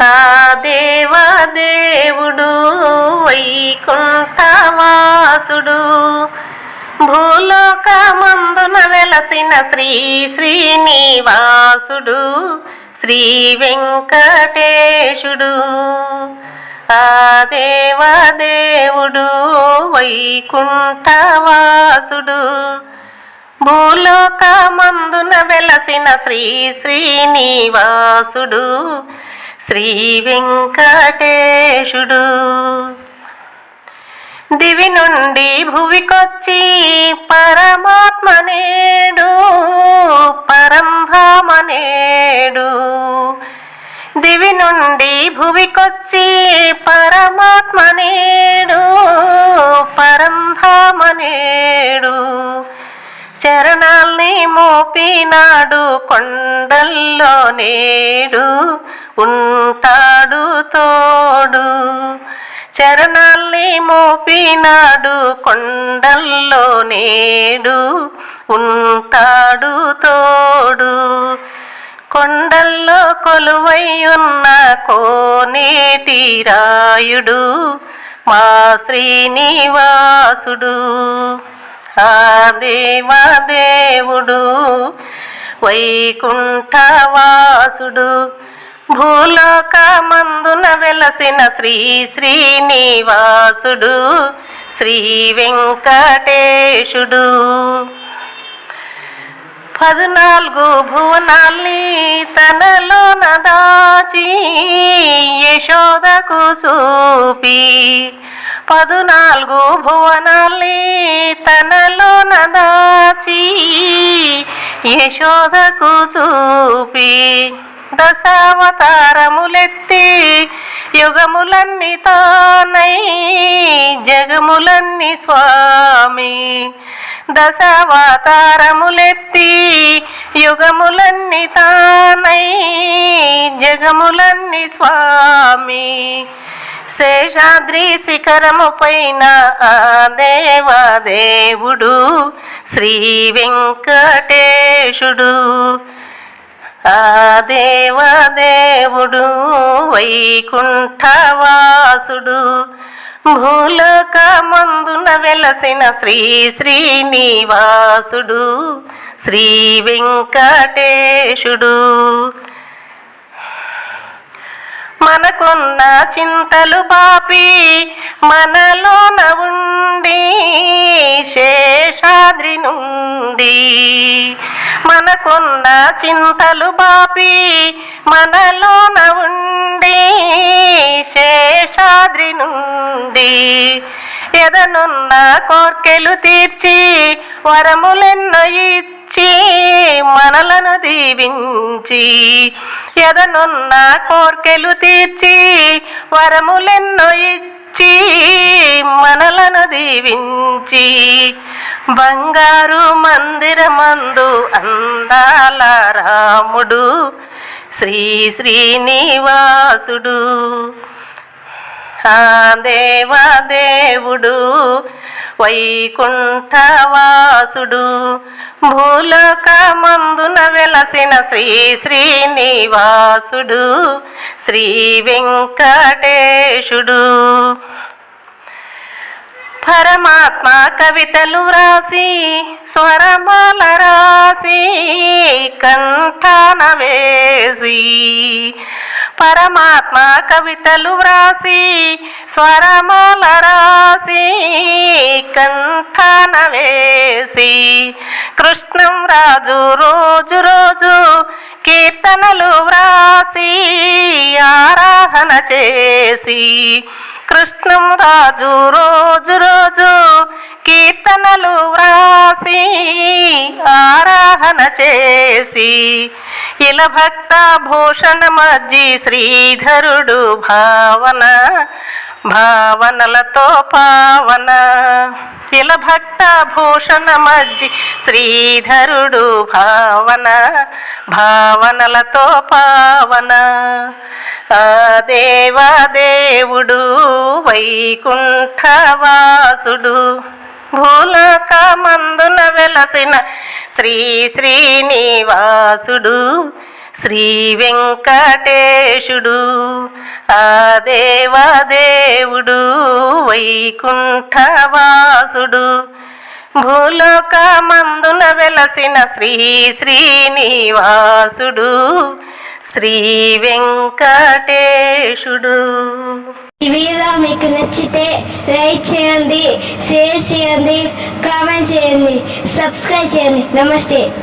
ఆ దేవదేవుడు వైకుంఠవాసుడు. భూలోకమందున వెలసిన శ్రీ శ్రీనివాసుడు శ్రీ వెంకటేశుడు. ఆ దేవదేవుడు వైకుంఠవాసుడు. భూలోకమందున వెలసిన శ్రీ శ్రీనివాసుడు. శ్రీ వెంకటేశుడు దివి నుండి భువికొచ్చి పరమాత్మ నేడు పరంధామ నేడు దివి నుండి భువికొచ్చి పరమాత్మ నేడు పరంధామ నేడు చరణాల్ని మోపినాడు కొండల్లో నేడు ఉంటాడు తోడు. చరణాల్ని మోపినాడు కొండల్లో నేడు ఉంటాడు తోడు. కొండల్లో కొలువై ఉన్న కోనేటి రాయుడు మా శ్రీనివాసుడు. ఆ దేవదేవుడు వైకుంఠవాసుడు. భూలోకమందున వెలసిన శ్రీ శ్రీనివాసుడు శ్రీ వెంకటేశుడు. పద్నాలుగు భువనాల్ని తనలోన దాచి యశోదకు చూపి. పద్నాలుగు భువనాల్ని దాచి యశోదకు చూపి దశావతారములెత్తి యుగములన్నీ తానై జగములన్నీ స్వామి. దశావతారములెత్తి యుగములన్నీ తానై జగములన్నీ స్వామి. శేషాద్రి శిఖరము పైన ఆ శ్రీ వెంకటేశుడు. ఆ దేవదేవుడు వైకుంఠవాసుడు. భూలోకమందున వెలసిన శ్రీ శ్రీనివాసుడు శ్రీ వెంకటేశుడు. మనకున్న చింతలు బాపి మనలోన ఉండి శేషాద్రి నుండి. మనకున్న చింతలు బాపి మనలోన ఉండి శేషాద్రి నుండి. ఎదనున్న కోర్కెలు తీర్చి వరములెన్నో ఇచ్చి మనలను దీవించి ఎదనున్న కోర్కెలు తీర్చి వరములెన్నో ఇచ్చి మనలను దీవించి బంగారు మందిరమందు అందాల రాముడు శ్రీ శ్రీనివాసుడు. ఆ దేవదేవుడు వైకుంఠవాసుడు. భూలోకమందున వెలసిన శ్రీ శ్రీనివాసుడు శ్రీ వెంకటేశుడు. పరమాత్మ కవితలు వ్రాసి స్వరమాల రాసి కంఠాన వేసి పరమాత్మ కవితలు వ్రాసి స్వరమాల రాసి కంఠాన వేసి కృష్ణం రాజు రోజు రోజు కీర్తనలు వ్రాసి ఆరాధన చేసి కృష్ణం రాజు రోజు రోజు కీర్తనలు వ్రాసి ఆరాధన చేసి ఇల భక్త భూషణ మజ్జి శ్రీధరుడు భావన భావనలతో పావన. ఇల భక్త భూషణ మజ్జి శ్రీధరుడు భావన భావనలతో పావన. ఆ దేవదేవుడు వైకుంఠవాసుడు భూలోకమందున వెలసిన శ్రీ శ్రీనివాసుడు శ్రీ వెంకటేశుడు ఆ దేవదేవుడు వైకుంఠవాసుడు. భూలోకమందున వెలసిన శ్రీ శ్రీనివాసుడు శ్రీ వెంకటేశుడు. ఈ వీడియో మీకు నచ్చితే లైక్ చేయండి షేర్ చేయండి కామెంట్ చేయండి సబ్స్క్రైబ్ చేయండి. నమస్తే.